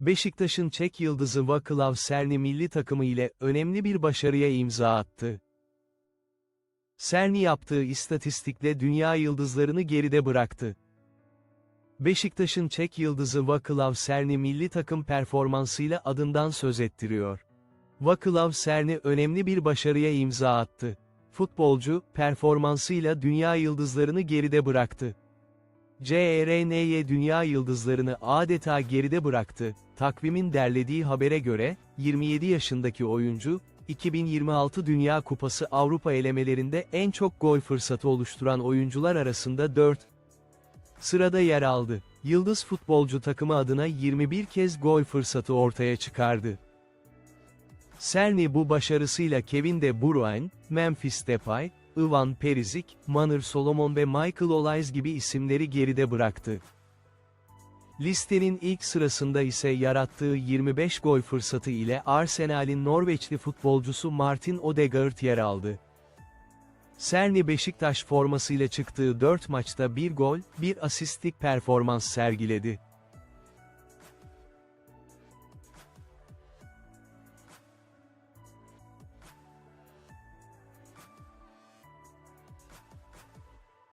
Beşiktaş'ın Çek yıldızı Vaclav Serni milli takımı ile önemli bir başarıya imza attı. Serni yaptığı istatistikle dünya yıldızlarını geride bıraktı. Beşiktaş'ın Çek yıldızı Vaclav Serni milli takım performansıyla adından söz ettiriyor. Vaclav Serni önemli bir başarıya imza attı. Futbolcu, performansıyla dünya yıldızlarını geride bıraktı. CRNY dünya yıldızlarını adeta geride bıraktı. Takvimin derlediği habere göre, 27 yaşındaki oyuncu, 2026 Dünya Kupası Avrupa elemelerinde en çok gol fırsatı oluşturan oyuncular arasında 4 sırada yer aldı. Yıldız futbolcu takımı adına 21 kez gol fırsatı ortaya çıkardı. Cerny bu başarısıyla Kevin De Bruyne, Memphis Depay, Ivan Perisic, Manor Solomon ve Michael Olise gibi isimleri geride bıraktı. Listenin ilk sırasında ise yarattığı 25 gol fırsatı ile Arsenal'in Norveçli futbolcusu Martin Odegaard yer aldı. Cerny Beşiktaş formasıyla çıktığı 4 maçta 1 gol, 1 asistlik performans sergiledi.